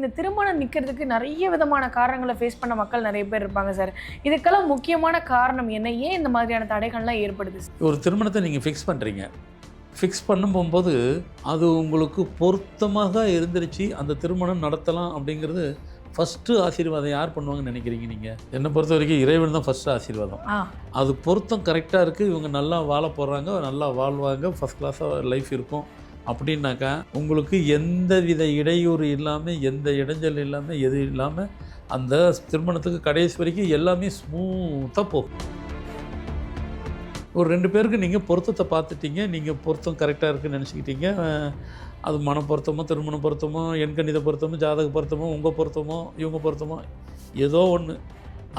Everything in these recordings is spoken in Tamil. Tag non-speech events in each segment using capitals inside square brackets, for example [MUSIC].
இந்த திருமணம் நிற்கிறதுக்கு நிறைய விதமான காரணங்களை ஃபேஸ் பண்ண மக்கள் நிறைய பேர் இருப்பாங்க சார் இதுக்கெல்லாம் முக்கியமான காரணம் என்ன? ஏன் இந்த மாதிரியான தடைகள்லாம் ஏற்படுது ஒரு திருமணத்தை நீங்கள் ஃபிக்ஸ் பண்ணுறீங்க ஃபிக்ஸ் பண்ணும் போகும்போது அது உங்களுக்கு பொருத்தமாக இருந்துருச்சு அந்த திருமணம் நடத்தலாம் அப்படிங்கிறது ஃபஸ்ட்டு ஆசீர்வாதம் யார் பண்ணுவாங்கன்னு நினைக்கிறீங்க நீங்கள் என்னை பொறுத்த வரைக்கும் இறைவன் தான் ஃபஸ்ட்டு ஆசீர்வாதம். அது பொருத்தம் கரெக்டாக இருக்குது இவங்க நல்லா வாழ போகிறாங்க நல்லா வாழ்வாங்க ஃபஸ்ட் கிளாஸாக லைஃப் இருக்கும். அப்படின்னாக்கா உங்களுக்கு எந்த வித இடையூறு இல்லாமல் எந்த இடைஞ்சல் இல்லாமல் எது இல்லாமல் அந்த திருமணத்துக்கு கடைசி வரைக்கும் எல்லாமே ஸ்மூத்தாக போகும். ஒரு ரெண்டு பேருக்கு நீங்கள் பொருத்தத்தை பார்த்துட்டீங்க நீங்கள் பொருத்தம் கரெக்டாக இருக்குன்னு நினச்சிக்கிட்டீங்க. அது மன பொருத்தமோ திருமண பொருத்தமோ எண்கணித பொருத்தமோ ஜாதக பொருத்தமோ உங்கள் பொருத்தமோ இவங்க பொருத்தமோ ஏதோ ஒன்று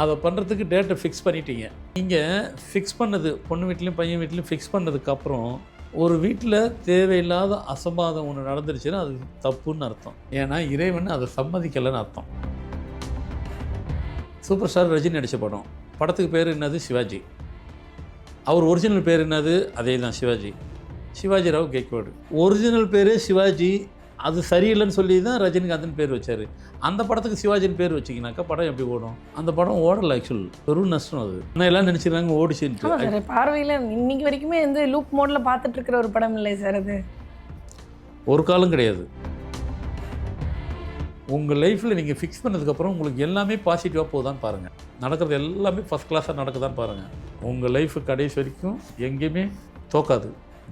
அதை பண்ணுறதுக்கு டேட்டை ஃபிக்ஸ் பண்ணிட்டீங்க. நீங்கள் ஃபிக்ஸ் பண்ணது பொண்ணு வீட்லேயும் பையன் வீட்லேயும் ஃபிக்ஸ் பண்ணதுக்கப்புறம் ஒரு வீட்டில் தேவையில்லாத அசம்பாதம் ஒன்று நடந்துருச்சுன்னா அது தப்புன்னு அர்த்தம். ஏன்னா இறைவன் அதை சம்மதிக்கலைன்னு அர்த்தம். சூப்பர் ஸ்டார் ரஜினி நடித்த படம். படத்துக்கு பேர் என்னது? சிவாஜி. அவர் ஒரிஜினல் பேர் என்னது? அதே தான் சிவாஜி. சிவாஜி ராவ் கெக்வாடு ஒரிஜினல் பேரே சிவாஜி அது சரியில்லைன்னு சொல்லி தான் ரஜினிகாந்த்னு பேர் வச்சார். அந்த படத்துக்கு சிவாஜின்னு பேர் வச்சிங்கனாக்கா படம் எப்படி ஓடும்? அந்த படம் ஓடலை ஆக்சுவல் பெரும் நஷ்டம் அது. ஆனால் எல்லாம் ஓடிச்சுன்ட்டு. சார் பார்வையில் இன்னைக்கு வரைக்குமே வந்து லூப் மோடில் பார்த்துட்டு இருக்கிற ஒரு படம் இல்லை சார் அது. ஒரு காலம் கிடையாது. உங்கள் லைஃப்பில் நீங்கள் ஃபிக்ஸ் பண்ணதுக்கப்புறம் உங்களுக்கு எல்லாமே பாசிட்டிவாக போகுதான்னு பாருங்கள் நடக்கிறது எல்லாமே ஃபஸ்ட் கிளாஸாக நடக்குதான்னு பாருங்கள் உங்கள் லைஃப் கடைசி வரைக்கும் எங்கேயுமே தோக்காது.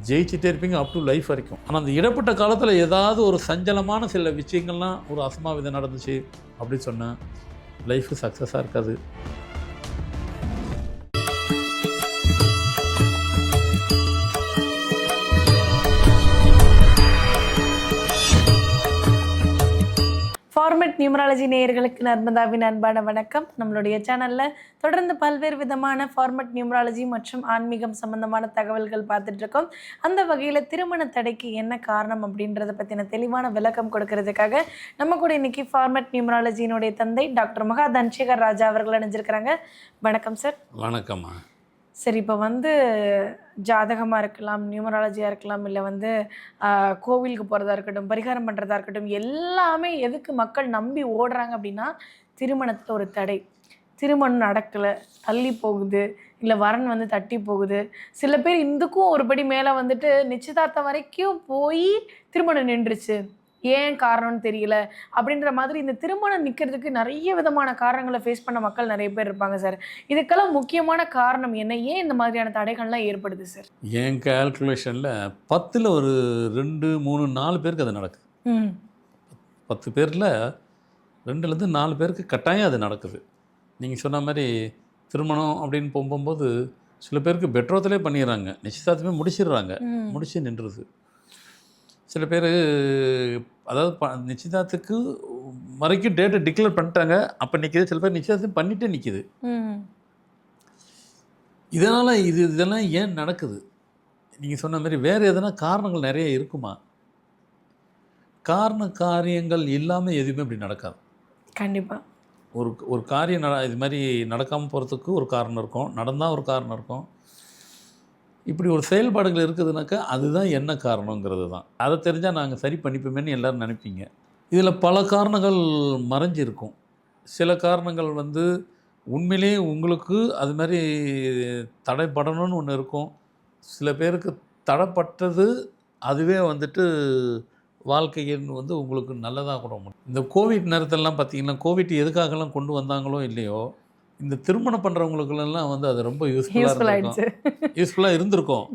ஜெயிச்சுட்டே இருப்பீங்க அப் டு லைஃப் வரைக்கும். ஆனால் அந்த இடப்பட்ட காலத்தில் ஏதாவது ஒரு சஞ்சலமான சில விஷயங்கள்லாம் ஒரு அசமாவிதம் நடந்துச்சு அப்படின்னு சொன்னால் லைஃபு சக்ஸஸாக இருக்காது. நியூமராலஜி நேயர்களுக்கு நர்மதாவின் அன்பான வணக்கம். நம்மளுடைய சேனலில் தொடர்ந்து பல்வேறு விதமான ஃபார்மெட் நியூமராலஜி மற்றும் ஆன்மீகம் சம்பந்தமான தகவல்கள் பார்த்துட்டு இருக்கோம். அந்த வகையில் திருமண தடைக்கு என்ன காரணம் அப்படின்றத பற்றின தெளிவான விளக்கம் கொடுக்கறதுக்காக நம்ம கூட இன்னைக்கு ஃபார்மெட் நியூமராலஜியினுடைய தந்தை டாக்டர் மகா தன்சேகர் ராஜா அவர்கள் அணிஞ்சிருக்கிறாங்க வணக்கம் சார். வணக்கம்மா. சரி இப்போ வந்து ஜாதகமாக இருக்கலாம் நியூமராலஜியாக இருக்கலாம் இல்லை வந்து கோவிலுக்கு போகிறதா இருக்கட்டும் பரிகாரம் பண்ணுறதா இருக்கட்டும் எல்லாமே எதுக்கு மக்கள் நம்பி ஓடுறாங்க அப்படின்னா திருமணத்தில் ஒரு தடை. திருமணம் நடக்கலை தள்ளி போகுது இல்லை வரன் வந்து தட்டி போகுது. சில பேர் இதுக்கும் ஒரு படி மேலே வந்துட்டு நிச்சயதார்த்தம் வரைக்கும் போய் திருமணம் நின்றுச்சு. ஏன் காரணம்னு தெரியல அப்படின்ற மாதிரி இந்த திருமணம் நிற்கிறதுக்கு நிறைய விதமான காரணங்களை ஃபேஸ் பண்ண மக்கள் நிறைய பேர் இருப்பாங்க சார் இதுக்கெல்லாம் முக்கியமான காரணம் என்ன? ஏன் இந்த மாதிரியான தடைகள்லாம் ஏற்படுது சார் என் கால்குலேஷனில் பத்தில் ஒரு ரெண்டு மூணு நாலு பேருக்கு அது நடக்குது. பத்து பேரில் ரெண்டுலேருந்து நாலு பேருக்கு கட்டாயம் அது நடக்குது. நீங்கள் சொன்ன மாதிரி திருமணம் அப்படின்னு போகும்போது சில பேருக்கு பெட்ரோத்திலே பண்ணிடுறாங்க. நிச்சயதார்த்தமே முடிச்சிடுறாங்க. முடிச்சு நின்றுது. சில பேர் அதாவது ப நிச்சயதார்த்தத்துக்கு வரைக்கும் டேட்டை டிக்ளேர் பண்ணிட்டாங்க. அப்போ நிற்கிது சில பேர் நிச்சயதார்த்தம் பண்ணிட்டே நிற்கிது இதனால் இது இதெல்லாம் ஏன் நடக்குது? நீங்கள் சொன்ன மாதிரி வேறு எதனா காரணங்கள் நிறைய இருக்குமா? காரண காரியங்கள் இல்லாமல் எதுவுமே இப்படி நடக்காது. கண்டிப்பாக ஒரு ஒரு காரியம் நட இது மாதிரி நடக்காமல் போகிறதுக்கு ஒரு காரணம் இருக்கும். நடந்தால் ஒரு காரணம் இருக்கும். இப்படி ஒரு செயல்பாடுகள் இருக்குதுனாக்கா அதுதான் என்ன காரணங்கிறது தான். அதை தெரிஞ்சால் நாங்கள் சரி பண்ணிப்போமேன்னு எல்லோரும் நினைப்பீங்க. இதில் பல காரணங்கள் மறைஞ்சிருக்கும். சில காரணங்கள் வந்து உண்மையிலே உங்களுக்கு அது மாதிரி தடைப்படணும்னு ஒன்று இருக்கும். சில பேருக்கு தடைப்பட்டது அதுவே வந்துட்டு வாழ்க்கையின் வந்து உங்களுக்கு நல்லதாக கூட முடியும். இந்த கோவிட் நேரத்திலலாம் பார்த்தீங்கன்னா கோவிட் எதுக்காகலாம் கொண்டு வந்தாங்களோ இல்லையோ இந்த திருமணம் பண்ணுறவங்களுக்குலாம் வந்து அது ரொம்ப யூஸ்ஃபுல் யூஸ்ஃபுல்லாக ஆயிடுச்சு. யூஸ்ஃபுல்லாக இருந்திருக்கும்.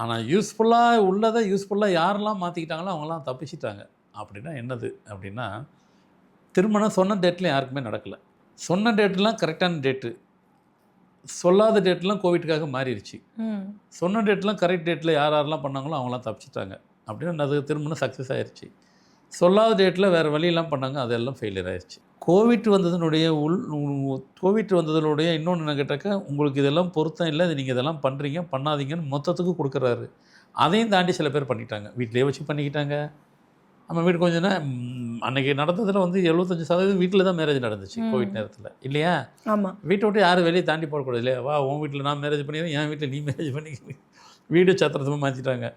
ஆனால் யூஸ்ஃபுல்லாக உள்ளதை யூஸ்ஃபுல்லாக யாரெல்லாம் மாற்றிக்கிட்டாங்களோ அவங்களாம் தப்பிச்சிட்டாங்க. அப்படின்னா என்னது? அப்படின்னா திருமணம் சொன்ன டேட்டில் யாருக்குமே நடக்கலை. சொன்ன டேட்லாம் கரெக்டான டேட்டு சொல்லாத டேட்லாம் கோவிட்டுக்காக மாறிடுச்சு. சொன்ன டேட்லாம் கரெக்ட் டேட்டில் யார் யாரெல்லாம் பண்ணாங்களோ அவங்களாம் தப்பிச்சிட்டாங்க. அப்படின்னா அது திருமணம் சக்ஸஸ் ஆயிடுச்சு சொல்லாத டேட்டில் வேறு வழியெல்லாம் பண்ணாங்க அதெல்லாம் ஃபெயிலியர் ஆயிடுச்சு கோவிட் வந்ததுனுடைய உள் கோவிட் வந்ததனுடைய இன்னொன்று என்ன கேட்டாக்கா உங்களுக்கு இதெல்லாம் பொருத்தம் இல்லை இது நீங்கள் இதெல்லாம் பண்ணுறீங்க பண்ணாதீங்கன்னு மொத்தத்துக்கு கொடுக்குறாரு. அதையும் தாண்டி சில பேர் பண்ணிட்டாங்க. வீட்டிலேயே வச்சு பண்ணிக்கிட்டாங்க. நம்ம வீடு கொஞ்சம் அன்னைக்கு நடந்ததில் வந்து எழுபத்தஞ்சு சதவீதம் வீட்டில் தான் மேரேஜ் நடந்துச்சு. கோவிட் நேரத்தில். இல்லையா? ஆமாம் வீட்டை விட்டு யாரும் வெளியே தாண்டி போடக்கூடாது இல்லையா? வா உன் வீட்டில் நான் மேரேஜ் பண்ணிக்கிறேன் என் வீட்டில் நீ மேரேஜ் பண்ணிக்கிறேன். வீடு சத்திரத்தமாக மாற்றிட்டாங்க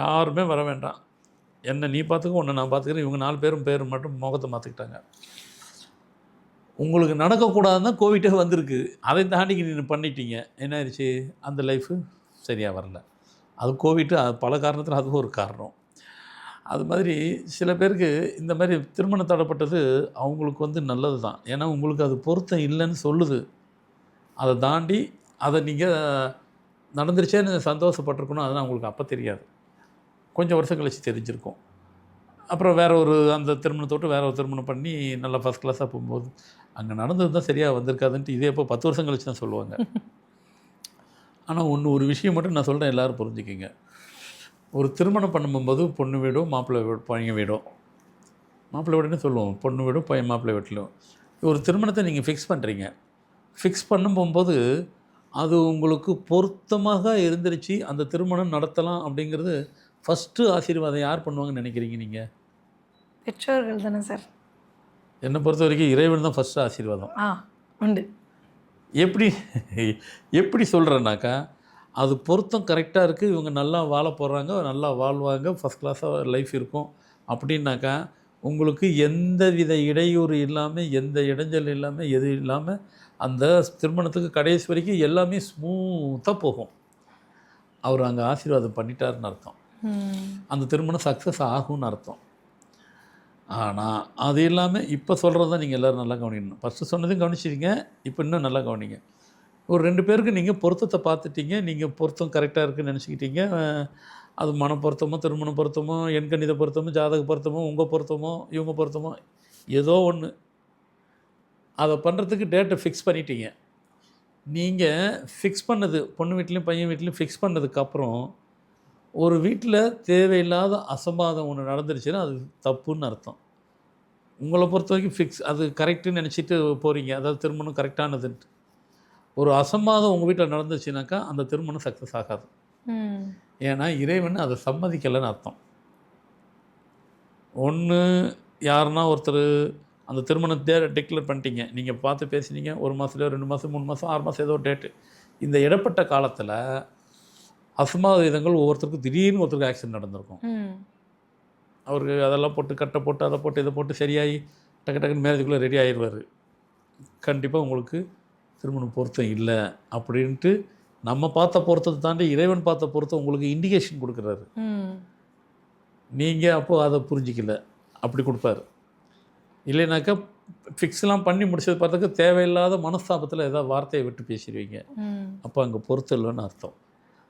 யாருமே வர வேண்டாம். என்ன நீ பார்த்துக்க உன்னை நான் பார்த்துக்கிறேன். இவங்க நாலு பேரும் பேர் மட்டும் முகத்தை மாற்றிக்கிட்டாங்க உங்களுக்கு நடக்கக்கூடாதுன்னு தான் கோவிட்டே வந்திருக்கு. அதை தாண்டி நீங்கள் பண்ணிட்டீங்க. என்ன ஆயிடுச்சு? அந்த லைஃபு சரியாக வரல. அது கோவிட்டு அது பல காரணத்தில் அதுவும் ஒரு காரணம். அது மாதிரி சில பேருக்கு இந்த மாதிரி திருமணம் தடப்பட்டது அவங்களுக்கு வந்து நல்லது தான். ஏன்னா உங்களுக்கு அது பொருத்தம் இல்லைன்னு சொல்லுது. அதை தாண்டி அதை நீங்கள் நடந்துருச்சேன்னு சந்தோஷப்பட்டிருக்கணும். அதெல்லாம் உங்களுக்கு அப்போ தெரியாது. கொஞ்சம் வருஷம் கழிச்சு தெரிஞ்சிருக்கும். அப்புறம் வேற ஒரு அந்த திருமணத்தை விட்டு வேற ஒரு திருமணம் பண்ணி நல்லா ஃபஸ்ட் கிளாஸாக போகும்போது அங்கே நடந்தது தான் சரியாக வந்திருக்காதுன்ட்டு இதே இப்போ பத்து வருஷம் கழிச்சு தான் சொல்லுவாங்க. ஆனால் ஒன்று ஒரு விஷயம் மட்டும் நான் சொல்கிறேன் எல்லாரும் புரிஞ்சுக்கிங்க. ஒரு திருமணம் பண்ணும்போது பொண்ணு வீடும் மாப்பிள்ளை வீடு பையன் வீடும் மாப்பிள்ளை வீடுன்னு சொல்லுவோம். பொண்ணு வீடும் பையன் மாப்பிள்ளை வீட்டிலும் ஒரு திருமணத்தை நீங்கள் ஃபிக்ஸ் பண்ணுறீங்க ஃபிக்ஸ் பண்ணும் போகும்போது அது உங்களுக்கு பொருத்தமாக இருந்துருச்சு. அந்த திருமணம் நடத்தலாம் அப்படிங்கிறது ஃபஸ்ட்டு ஆசீர்வாதம் யார் பண்ணுவாங்கன்னு நினைக்கிறீங்க நீங்கள் பெற்றோர்கள் தானே சார். என்னை பொறுத்த வரைக்கும் இறைவன் தான் ஃபஸ்ட்டு ஆசீர்வாதம். ஆ உண்டு. எப்படி எப்படி சொல்கிறேன்னாக்கா அது பொருத்தம் கரெக்டாக இருக்குது இவங்க நல்லா வாழ போகிறாங்க நல்லா வாழ்வாங்க ஃபஸ்ட் கிளாஸாக லைஃப் இருக்கும். அப்படின்னாக்கா உங்களுக்கு எந்த வித இடையூறு இல்லாமல் எந்த இடைஞ்சல் இல்லாமல் எது இல்லாமல் அந்த திருமணத்துக்கு கடைசி வரைக்கும் எல்லாமே ஸ்மூத்தாக போகும். அவர் அங்கே ஆசீர்வாதம் பண்ணிட்டாருன்னு அர்த்தம். அந்த திருமணம் சக்ஸஸ் ஆகும்னு அர்த்தம். ஆனால் அது இல்லாமல் இப்போ சொல்கிறது தான் நீங்கள் எல்லோரும் நல்லா கவனிக்கணும். ஃபஸ்ட்டு சொன்னதும் கவனிச்சிருங்க இப்போ இன்னும் நல்லா கவனிங்க. ஒரு ரெண்டு பேருக்கு நீங்கள் பொருத்தத்தை பார்த்துட்டீங்க நீங்கள் பொருத்தம் கரெக்டாக இருக்குன்னு நினச்சிக்கிட்டீங்க அது மன பொருத்தமோ திருமண பொருத்தமோ எண்கணித பொருத்தமோ ஜாதக பொருத்தமோ உங்கள் பொருத்தமோ இவங்க பொருத்தமோ ஏதோ ஒன்று அதை பண்ணுறதுக்கு டேட்டை ஃபிக்ஸ் பண்ணிட்டீங்க. நீங்கள் ஃபிக்ஸ் பண்ணது பொண்ணு வீட்லேயும் பையன் வீட்லேயும் ஃபிக்ஸ் பண்ணதுக்கப்புறம் ஒரு வீட்டில் தேவையில்லாத அசம்பாதம் ஒன்று நடந்துருச்சுன்னா அது தப்புன்னு அர்த்தம். உங்களை பொறுத்த வரைக்கும் ஃபிக்ஸ் அது கரெக்டுன்னு நினச்சிட்டு போகிறீங்க அதாவது திருமணம் கரெக்டானதுன்ட்டு ஒரு அசம்பாதம் உங்கள் வீட்டில் நடந்துச்சுனாக்கா அந்த திருமணம் சக்ஸஸ் ஆகாது. ஏன்னா இறைவன் அதை சம்மதிக்கலைன்னு அர்த்தம். ஒன்று யாருன்னா ஒருத்தர் அந்த திருமணத்தை டிக்ளேர் பண்ணிட்டீங்க. நீங்கள் பார்த்து பேசினீங்க. ஒரு மாதத்துலையோ ரெண்டு மாதம் மூணு மாதம் ஆறு மாதம் ஏதோ டேட்டு இந்த இடப்பட்ட காலத்தில் அசம்பாவிதங்கள் ஒவ்வொருத்தருக்கும் திடீர்னு ஒருத்தருக்கு ஆக்சிடென்ட் நடந்திருக்கும். அவருக்கு அதெல்லாம் போட்டு கட்டை போட்டு அதை போட்டு இதை போட்டு சரியாகி டக்கு டக்குன்னு மேரேஜுக்குள்ளே ரெடி ஆயிடுவார். கண்டிப்பாக உங்களுக்கு திருமணம் பொருத்தம் இல்லை அப்படின்ட்டு நம்ம பார்த்த பொருத்தத்தை தாண்டி இறைவன் பார்த்த பொருத்தம் உங்களுக்கு இண்டிகேஷன் கொடுக்குறாரு. நீங்கள் அப்போது அதை புரிஞ்சிக்கல. அப்படி கொடுப்பாரு. இல்லைனாக்கா ஃபிக்ஸ்லாம் பண்ணி முடிச்சது பார்த்தாக்க தேவையில்லாத மனஸ்தாபத்தில் ஏதாவது வார்த்தையை விட்டு பேசிடுவீங்க. அப்போ அங்கே பொறுத்தம் இல்லைன்னு அர்த்தம்.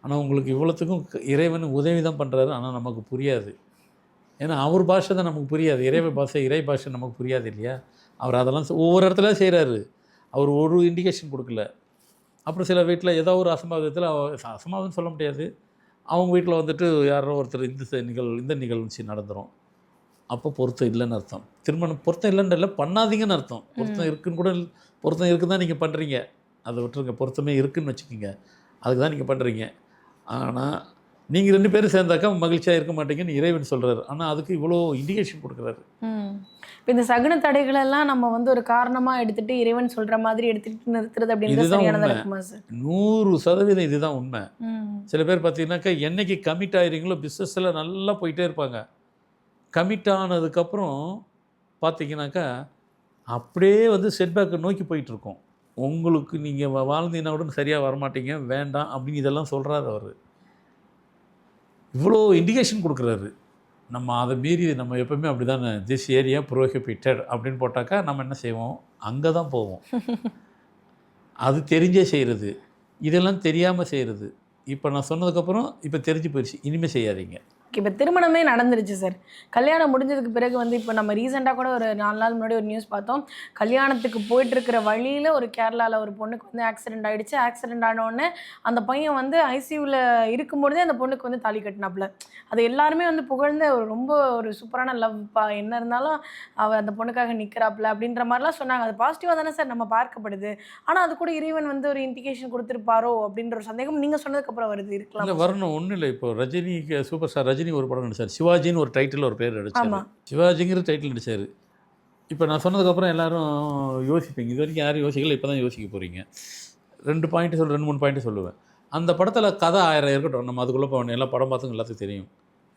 ஆனால் உங்களுக்கு இவ்வளோத்துக்கும் இறைவன் உதவி தான் பண்ணுறாரு ஆனால் நமக்கு புரியாது. ஏன்னா அவர் பாஷை தான் நமக்கு புரியாது. இறைவ பாஷை இறை பாஷை நமக்கு புரியாது இல்லையா? அவர் அதெல்லாம் ஒவ்வொரு இடத்துல செய்கிறாரு அவர் ஒரு இண்டிகேஷன் கொடுக்கல. அப்புறம் சில வீட்டில் ஏதோ ஒரு அசம்பாவிதத்தில் அசம்பாவிதம் சொல்ல முடியாது. அவங்க வீட்டில் வந்துட்டு யாரோ ஒருத்தர் இந்த செ- நிகழ் இந்த நிகழ்ச்சி நடந்துரும். அப்போ பொருத்தம் இல்லைன்னு அர்த்தம். திருமணம் பொருத்தம் இல்லைன்னு இல்லை பண்ணாதீங்கன்னு அர்த்தம். பொருத்தம் இருக்குன்னு கூட பொருத்தம் இருக்குன்னு தான் நீங்கள் பண்ணுறீங்க அதை விட்டுருங்க. பொருத்தமே இருக்குன்னு வச்சுக்கோங்க. அதுக்கு தான் நீங்கள் பண்ணுறீங்க ஆனால் நீங்கள் ரெண்டு பேரும் சேர்ந்தாக்கா மகிழ்ச்சியாக இருக்க மாட்டீங்கன்னு இறைவன் சொல்கிறாரு ஆனால் அதுக்கு இவ்வளோ இண்டிகேஷன் கொடுக்குறாரு. இப்ப இந்த சகுன தடைகள் எல்லாம் நம்ம வந்து ஒரு காரணமா எடுத்துட்டு இறைவன் சொல்ற மாதிரி எடுத்துட்டு நிறுத்துறது அப்படின்றது நூறு சதவீதம் இதுதான் உண்மை. சில பேர் பார்த்தீங்கன்னாக்கா என்னைக்கு கமிட் ஆகிறீங்களோ பிஸ்னஸில் நல்லா போயிட்டே இருப்பாங்க. கமிட் ஆனதுக்கப்புறம் பார்த்தீங்கன்னாக்கா அப்படியே வந்து செட்பேக்கை நோக்கி போயிட்டுருக்கோம் உங்களுக்கு நீங்கள் வாழ்ந்தீங்கன்னா கூட சரியாக வரமாட்டீங்க வேண்டாம் அப்படின்னு இதெல்லாம் சொல்கிறாரு அவர். இவ்வளோ இண்டிகேஷன் கொடுக்குறாரு. நம்ம அதை மீறி நம்ம எப்பவுமே அப்படி தானே திஸ் ஏரியா ப்ரோஹிபிட்டட் அப்படின்னு போட்டாக்கா நம்ம என்ன செய்வோம்? அங்கே தான் போவோம். [LAUGHS] அது தெரிஞ்சே செய்கிறது இதெல்லாம் தெரியாமல் செய்கிறது இப்போ நான் சொன்னதுக்கப்புறம் இப்போ தெரிஞ்சு போயிடுச்சு இனிமேல் செய்யாதீங்க. இப்போ திருமணமே நடந்துருச்சு சார் கல்யாணம் முடிஞ்சதுக்கு பிறகு வந்து இப்போ நம்ம ரீசெண்டாக கூட ஒரு நாலு நாள் முன்னாடி ஒரு நியூஸ் பார்த்தோம். கல்யாணத்துக்கு போயிட்டு இருக்கிற வழியில் ஒரு கேரளாவில் ஒரு பொண்ணுக்கு வந்து ஆக்சிடென்ட் ஆகிடுச்சு ஆக்சிடென்ட் ஆனோடனே அந்த பையன் வந்து ஐசியூவில் இருக்கும்பொழுதே அந்த பொண்ணுக்கு வந்து தாலி கட்டினாப்புல. அது எல்லாருமே வந்து புகழ்ந்த ஒரு ரொம்ப ஒரு சூப்பரான லவ் பா. என்ன இருந்தாலும் அவள் அந்த பொண்ணுக்காக நிற்கிறாப்புல அப்படின்ற மாதிரிலாம் சொன்னாங்க. அது பாசிட்டிவாக தானே சார் நம்ம பார்க்கப்படுது. ஆனால் அது கூட இறைவன் வந்து ஒரு இண்டிகேஷன் கொடுத்துருப்பாரோ அப்படின்ற ஒரு சந்தேகம் நீங்கள் சொன்னதுக்கப்புறம் வருது இருக்கலாம். வரணும். ஒன்றும் இல்லை. இப்போ ரஜினிக்கு சூப்பர் ஸ்டார் ரஜினி ஒரு படம் நடிச்சார். சிவாஜின்னு ஒரு டைட்டில் ஒரு பேர் நடிச்சார். சிவாஜிங்கிற டைட்டில் நடிச்சார். இப்போ நான் சொன்னதுக்கப்புறம் எல்லாரும் யோசிப்பீங்க. இது வரைக்கும் யாரும் யோசிக்கல இப்போ தான் யோசிக்க போகிறீங்க ரெண்டு பாயிண்ட் சொல்ல ரெண்டு மூணு பாயிண்ட் சொல்லுவேன். அந்த படத்தில் கதை ஆயிரம் இருக்கட்டும். நம்ம அதுக்குள்ளே போகணும் எல்லாம் படம் பார்த்துங்க எல்லாத்துக்கும் தெரியும்.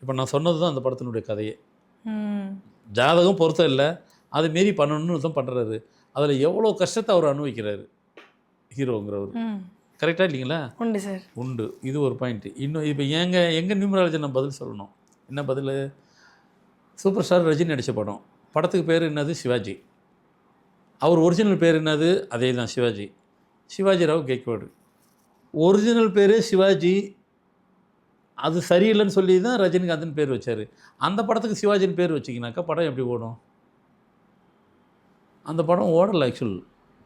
இப்போ நான் சொன்னது தான் அந்த படத்தினுடைய கதையே. ஜாதகம் பொருத்தம் இல்லை. அது மாரி பண்ணணும்னு தான் பண்ணுறாரு அதில் எவ்வளோ கஷ்டத்தை அவர் அனுபவிக்கிறாரு ஹீரோங்கிறவர் கரெக்டாக இல்லைங்களா? உண்டு சார் உண்டு. இது ஒரு பாயிண்ட்டு இன்னும் இப்போ எங்க எங்கள் நியூமராலஜி நான் பதில் சொல்லணும்? என்ன பதில்? சூப்பர் ஸ்டார் ரஜினி நடித்த படம். படத்துக்கு பேர் என்னது? சிவாஜி. அவர் ஒரிஜினல் பேர் என்னது? அதே தான் சிவாஜி. சிவாஜி ராவ் கெக்வாடு ஒரிஜினல் பேர் சிவாஜி. அது சரியில்லைன்னு சொல்லி தான் ரஜினிகாந்த்னு பேர் வச்சார். அந்த படத்துக்கு சிவாஜின்னு பேர் வச்சிங்கனாக்கா படம் எப்படி ஓடும்? அந்த படம் ஓடலை ஆக்சுவல்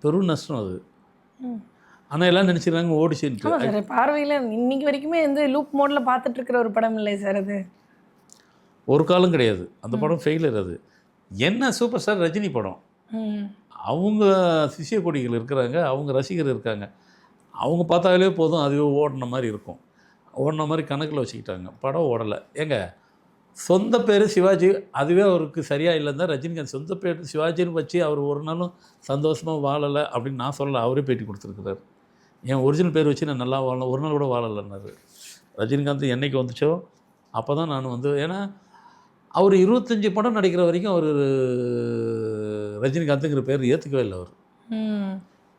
பெரும் நஷ்டம் அது. ஆனால் எல்லாம் நினச்சிருக்காங்க ஓடிச்சுன்ட்டு. ஆமாம் சார் பார்வையில் இன்னைக்கு வரைக்குமே வந்து லூப் மோடில் பார்த்துட்டு இருக்கிற ஒரு படம் இல்லை சார் அது. ஒரு காலம் கிடையாது. அந்த படம் ஃபெயிலர் அது. என்ன சூப்பர் ஸ்டார் ரஜினி படம்? அவங்க சிஷ்ய கொடிகள் இருக்கிறாங்க அவங்க ரசிகர் இருக்காங்க. அவங்க பார்த்தாலே போதும் அதுவே ஓடின மாதிரி இருக்கும். ஓடின மாதிரி கணக்கில் வச்சுக்கிட்டாங்க. படம் ஓடலை. ஏங்க சொந்த பேர் சிவாஜி அதுவே அவருக்கு சரியாக இல்லைன்னா ரஜினிகாந்த் சொந்த பேர் சிவாஜின்னு வச்சு அவர் ஒரு நாளும் சந்தோஷமாக வாழலை அப்படின்னு நான் சொல்லலை. அவரே பேட்டி கொடுத்துருக்குறாரு. என் ஒரிஜினல் பேர் வச்சு நான் நல்லா வாழலாம் ஒரு நாள் கூட வாழலைன்னாரு ரஜினிகாந்த் என்னைக்கு வந்துச்சோ அப்போ தான் நான் வந்து ஏன்னா அவர் இருபத்தஞ்சி படம் நடிக்கிற வரைக்கும் அவர் ரஜினிகாந்துங்கிற பேர் ஏற்றுக்கவே இல்லை அவர்.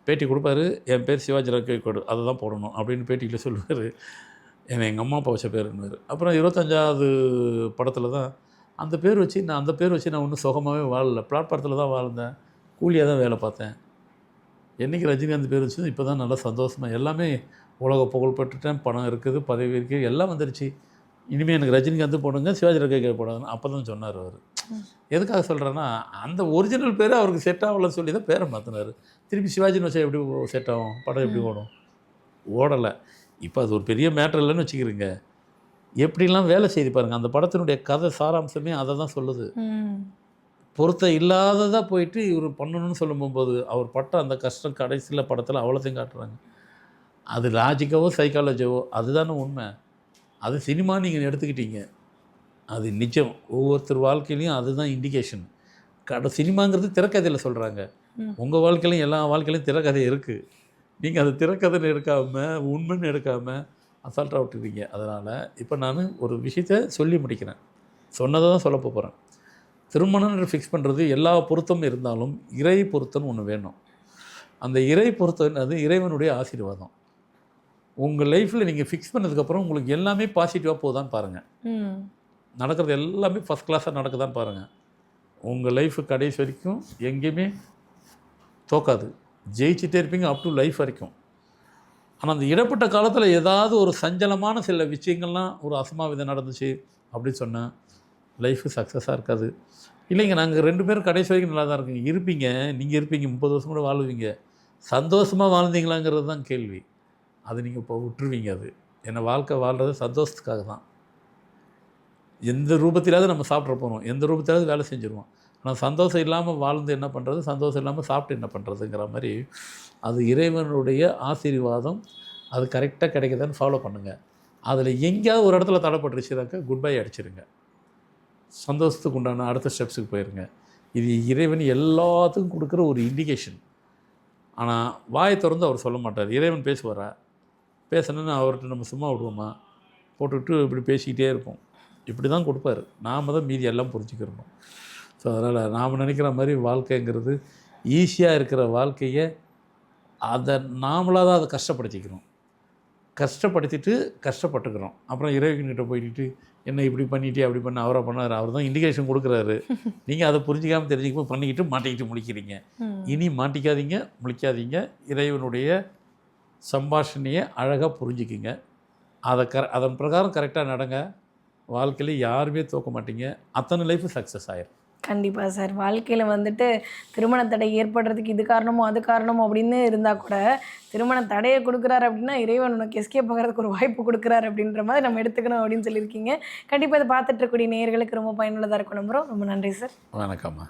பேட்டி கொடுப்பாரு என் பேர் சிவாஜி ரக்கை கொடு அதை தான் போடணும் அப்படின்னு பேட்டியில் சொல்லுவார். என்னை எங்கள் அம்மா அப்பா வச்ச பேருன்னுவார். அப்புறம் இருபத்தஞ்சாவது படத்தில் தான் அந்த பேர் வச்சு நான் அந்த பேர் வச்சு நான் ஒன்றும் சுகமாகவே வாழல. பிளாட்பாரத்தில் தான் வாழ்ந்தேன். கூலியாக தான் வேலை பார்த்தேன். என்றைக்கு ரஜினிகாந்த் பேர் வச்சு இப்போ தான் நல்லா சந்தோஷமாக எல்லாமே உலக புகழ் பெற்றுட்டேன் பணம் இருக்குது பதவி இருக்குது எல்லாம் வந்துருச்சு. இனிமேல் எனக்கு ரஜினிகாந்த் போடுங்க சிவாஜி ரக்கை போடுங்க அப்போ தான் சொன்னார் அவர். எதுக்காக சொல்கிறேன்னா அந்த ஒரிஜினல் பேர் அவருக்கு செட் ஆகலன்னு சொல்லி தான் பேரை மாற்றினார் திருப்பி சிவாஜின்னு வச்சா எப்படி செட் ஆகும்? படம் எப்படி ஓடும்? ஓடலை. இப்போ அது ஒரு பெரிய மேட்டர் இல்லைன்னு வச்சுக்கிறீங்க. எப்படிலாம் வேலை செய்து பாருங்கள் அந்த படத்தினுடைய கதை சாராம்சமே அதை தான் சொல்லுது ம் பொருத்தம் இல்லாததாக போயிட்டு இவர் பண்ணணும்னு சொல்லும்போது அவர் பட்ட அந்த கஷ்டம் கடைசியில் படத்தில் அவ்வளோத்தையும் காட்டுறாங்க. அது லாஜிக்காவோ சைக்காலஜியவோ அதுதானே உண்மை. அது சினிமா நீங்கள் எடுத்துக்கிட்டீங்க. அது நிஜம். ஒவ்வொருத்தர் வாழ்க்கையிலையும் அதுதான் இண்டிகேஷன் கட சினிமாங்கிறது திரைக்கதையில் சொல்கிறாங்க. உங்கள் வாழ்க்கையிலையும் எல்லா வாழ்க்கையிலையும் திரைக்கதை இருக்குது நீங்கள் அது திரைக்கதைன்னு எடுக்காமல் உண்மைன்னு எடுக்காமல் அசால்ட்டாக விட்டுருவீங்க அதனால் இப்போ நான் ஒரு விஷயத்த சொல்லி முடிக்கிறேன். சொன்னதை தான் சொல்ல போகிறேன் திருமணம்னு ஃபிக்ஸ் பண்ணுறது எல்லா பொருத்தமும் இருந்தாலும் இறை பொருத்தம்னு ஒன்று வேணும். அந்த இறை பொருத்தம் அது இறைவனுடைய ஆசீர்வாதம். உங்கள் லைஃப்பில் நீங்கள் ஃபிக்ஸ் பண்ணதுக்கப்புறம் உங்களுக்கு எல்லாமே பாசிட்டிவாக போகுதான்னு பாருங்கள் நடக்கிறது எல்லாமே ஃபஸ்ட் கிளாஸாக நடக்குதான்னு பாருங்கள் உங்கள் லைஃபு கடைசி வரைக்கும் எங்கேயுமே தோக்காது. ஜெயிச்சிட்டே இருப்பீங்க அப் டு லைஃப் வரைக்கும். ஆனால் அந்த இடப்பட்ட காலத்தில் ஏதாவது ஒரு சஞ்சலமான சில விஷயங்கள்லாம் ஒரு அசம்பாவிதம் நடந்துச்சு அப்படின்னு சொன்னால் லைஃபு சக்ஸஸாக இருக்காது. இல்லைங்க நாங்கள் ரெண்டு பேரும் கடைசி வரைக்கும் நல்லா தான் இருக்குங்க இருப்பீங்க நீங்கள் இருப்பீங்க முப்பது வருஷம் கூட வாழ்வீங்க. சந்தோஷமாக வாழ்ந்தீங்களாங்கிறது தான் கேள்வி. அது நீங்கள் இப்போ விட்டுருவீங்க அது. என்னை வாழ்க்கை வாழ்கிறது சந்தோஷத்துக்காக தான். எந்த ரூபத்திலாவது நம்ம சாப்பிட்ற போகிறோம் எந்த ரூபத்திலாவது வேலை செஞ்சுருவோம். ஆனால் சந்தோஷம் இல்லாமல் வாழ்ந்து என்ன பண்ணுறது சந்தோஷம் இல்லாமல் சாப்பிட்டு என்ன பண்ணுறதுங்கிற மாதிரி அது இறைவனுடைய ஆசீர்வாதம் அது கரெக்டாக கிடைக்குதான்னு ஃபாலோ பண்ணுங்கள் அதில் எங்கேயாவது ஒரு இடத்துல தடைப்பட்டுருச்சுனாக்கா குட் பை அடிச்சிருங்க. சந்தோஷத்துக்கு உண்டான அடுத்த ஸ்டெப்ஸுக்கு போயிருங்க. இது இறைவன் எல்லாத்துக்கும் கொடுக்குற ஒரு இண்டிகேஷன் ஆனால் வாயை திறந்து அவர் சொல்ல மாட்டார். இறைவன் பேசுவாரா? பேசணுன்னு அவர்கிட்ட நம்ம சும்மா விடுவோமா? போட்டுவிட்டு இப்படி பேசிக்கிட்டே இருப்போம். இப்படி தான் கொடுப்பாரு. நாம் தான் மீதி எல்லாம் புரிஞ்சுக்கிறணும். ஸோ அதனால் நாம் நினைக்கிற மாதிரி வாழ்க்கைங்கிறது ஈஸியாக இருக்கிற வாழ்க்கையை அதை நாமளாக தான் அதை கஷ்டப்படுத்திக்கிறோம். கஷ்டப்படுத்திட்டு கஷ்டப்பட்டுக்கிறோம். அப்புறம் இறைவன்கிட்ட போயிட்டு என்ன இப்படி பண்ணிட்டே அப்படி பண்ண அவரை பண்ணார். அவர் தான் இண்டிகேஷன் கொடுக்குறாரு. [LAUGHS] நீங்கள் அதை புரிஞ்சிக்காமல் தெரிஞ்சுக்காம பண்ணிக்கிட்டு மாட்டிக்கிட்டு முழிக்கிறீங்க இனி மாட்டிக்காதீங்க முழிக்காதீங்க. இறைவனுடைய சம்பாஷணையை அழகாக புரிஞ்சுக்கிங்க. அதை கர அதன் பிரகாரம் கரெக்டாக நடங்க. வாழ்க்கையில் யாருமே தோக்க மாட்டீங்க. அத்தனை லைஃபு சக்ஸஸ் ஆயிரும். கண்டிப்பாக சார். வாழ்க்கையில் வந்துட்டு திருமண தடை ஏற்படுறதுக்கு இது காரணமோ அது காரணமோ அப்படின்னு இருந்தால் கூட திருமண தடையை கொடுக்குறாரு அப்படின்னா இறைவன் உனக்கு எஸ்கேப் ஆகிறதுக்கு ஒரு வாய்ப்பு கொடுக்குறாரு அப்படின்ற மாதிரி நம்ம எடுத்துக்கணும் அப்படின்னு சொல்லியிருக்கீங்க. கண்டிப்பாக இதை பார்த்துட்டு இருக்கக்கூடிய நேர்களுக்கு ரொம்ப பயனுள்ளதாக இருக்கும். நம்புகிறோம் ரொம்ப நன்றி சார். வணக்கம்மா.